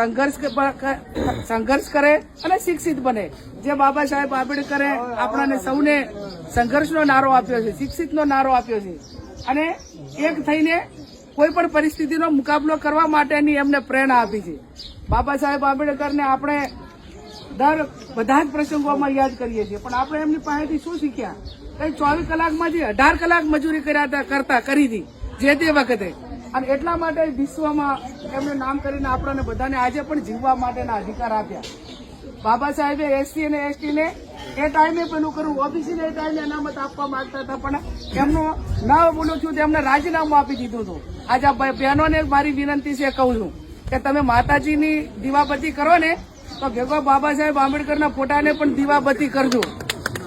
સંઘર્ષ સંઘર્ષ કરે અને શિક્ષિત બને. જે બાબા સાહેબ આંબેડકરે આપણાને સૌને સંઘર્ષનો નારો આપ્યો છે, શિક્ષિતનો નારો આપ્યો છે. અને એક થઈને કોઈ પણ પરિસ્થિતિનો મુકાબલો કરવા માટેની એમને પ્રેરણા આપી છે. બાબા સાહેબ આંબેડકરને આપણે દર બધા જ પ્રસંગોમાં યાદ કરીએ છીએ. પણ આપણે એમની પાસેથી શું શીખ્યા? કઈ ચોવીસ કલાકમાંથી અઢાર કલાક મજૂરી કર્યા હતા, કરતા, કરી હતી, જે તે વખતે. અને એટલા માટે વિશ્વમાં એમને નામ કરીને આપણને બધાને આજે પણ જીવવા માટેના અધિકાર આપ્યા. બાબા સાહેબે એસસી અને એસટીને એ ટાઈમે પેલું કરવું ઓબીસીને એ ટાઈમે અનામત આપવા માંગતા હતા, પણ એમનું ના બોલું છું તેમને રાજીનામું આપી દીધું હતું. આજે બહેનોને મારી વિનંતી છે, કહું છું કે તમે માતાજીની દીવાબત્તી કરો ને, તો ભેગો બાબા સાહેબ આંબેડકરના ફોટાને પણ દીવાબત્તી કરજો.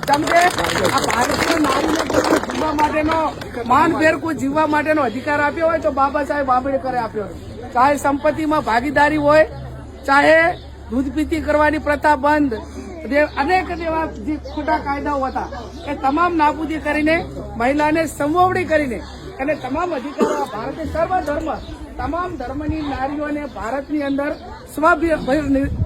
કે આ ભારતીય નારીને જીવવા માટેનો, માનભેર કોઈ જીવવા માટેનો અધિકાર આપ્યો હોય તો બાબા સાહેબ આંબેડકરે આપ્યો. ચાહે સંપત્તિમાં ભાગીદારી હોય, ચાહે દૂધ પીતી કરવાની પ્રથા બંધ અનેક એવા જે ખોટા કાયદાઓ હતા એ તમામ નાબૂદી કરીને, મહિલાને સંવોવડી કરીને અને તમામ અધિકારો ભારતે સર્વ ધર્મ તમામ ધર્મની નારીઓને ભારતની અંદર સ્વભય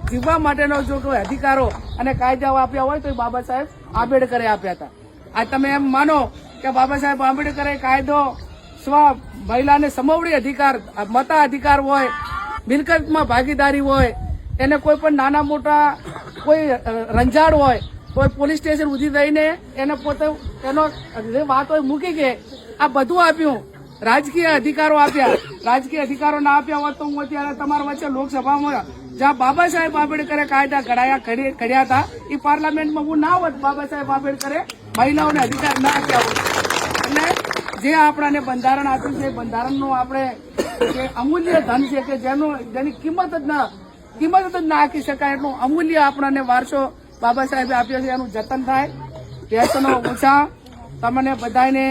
જીવવા માટેનો જો કોઈ અધિકારો અને કાયદાઓ આપ્યા હોય તો એ બાબા સાહેબ આંબેડકરે આપ્યા હતા. આ તમે એમ માનો કે બાબા સાહેબ આંબેડકરે કાયદો, સ્વ, મહિલાને સમવડી અધિકાર, મતા અધિકાર હોય, મિલકતમાં ભાગીદારી હોય, એને કોઈ પણ નાના મોટા કોઈ રંજાડ હોય, કોઈ પોલીસ સ્ટેશન ઉધી થઈને એને પોતે, એનો જે વાત હોય મૂકી કે આ બધું આપ્યું. રાજકીય અધિકારો આપ્યા. રાજકીય અધિકારો ના આપ્યા હોત તો હું અત્યારે તમારા વચ્ચે લોકસભામાં જ્યાં બાબા સાહેબ આંબેડકરે કાયદા ઘડાયા ઘડી- ઘડ્યા હતા એ પાર્લામેન્ટમાં હું ના હોત બાબા સાહેબ આંબેડકરે મહિલાઓને અધિકાર ના આપ્યા હોત. એટલે જે આપણાને બંધારણ આપ્યું છે બંધારણનું આપણે જે અમૂલ્ય ધન છે કે જેનું જેની કિંમત જ ના કિંમત જ ના આંકી શકાય એટલું અમૂલ્ય આપણાને વારસો બાબા સાહેબે આપ્યો છે, એનું જતન થાય. વ્યસનો ઓછા. તમને બધાને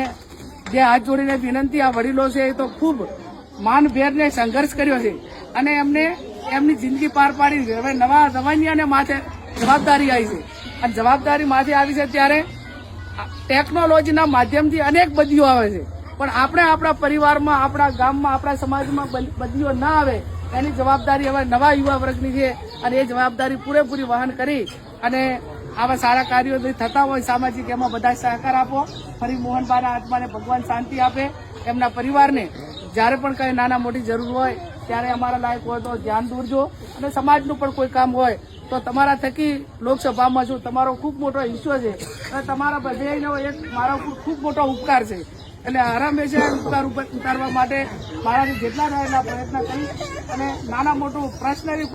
જે હાથ જોડીને વિનંતી આ વડીલો છે, એ તો ખૂબ માનભેરને સંઘર્ષ કર્યો છે. અને એમને એમની જિંદગી પાર પાડી છે. હવે નવા રવાનિયાને માથે જવાબદારી આવી છે. અને જવાબદારી માથે આવી છે ત્યારે ટેકનોલોજીના માધ્યમથી અનેક બદલીઓ આવે છે. પણ આપણે આપણા પરિવારમાં, આપણા ગામમાં, આપણા સમાજમાં બદલીઓ ના આવે, એની જવાબદારી હવે નવા યુવા વર્ગની છે. અને એ જવાબદારી પૂરેપૂરી વહન કરી અને આવા સારા કાર્યો થતા હોય સામાજિક, એમાં બધા સહકાર આપો. ફરી મોહનબાના આત્માને ભગવાન શાંતિ આપે એમના પરિવારને. જ્યારે પણ કઈ નાના મોટી જરૂર હોય, ત્યારે અમારા લાયક હોય તો ધ્યાન દોરજો અને સમાજનું પણ કોઈ કામ હોય, તો તમારા થકી લોકસભામાં છું તમારો ખૂબ મોટો હિસ્સો છે, અને તમારા બધેનો એક મારા ખૂબ મોટો ઉપકાર છે. એટલે આરામે છે ઉપકાર ઉતારવા માટે મારાથી જેટલા થાય પ્રયત્ન કરી અને નાના મોટું પર્સનલી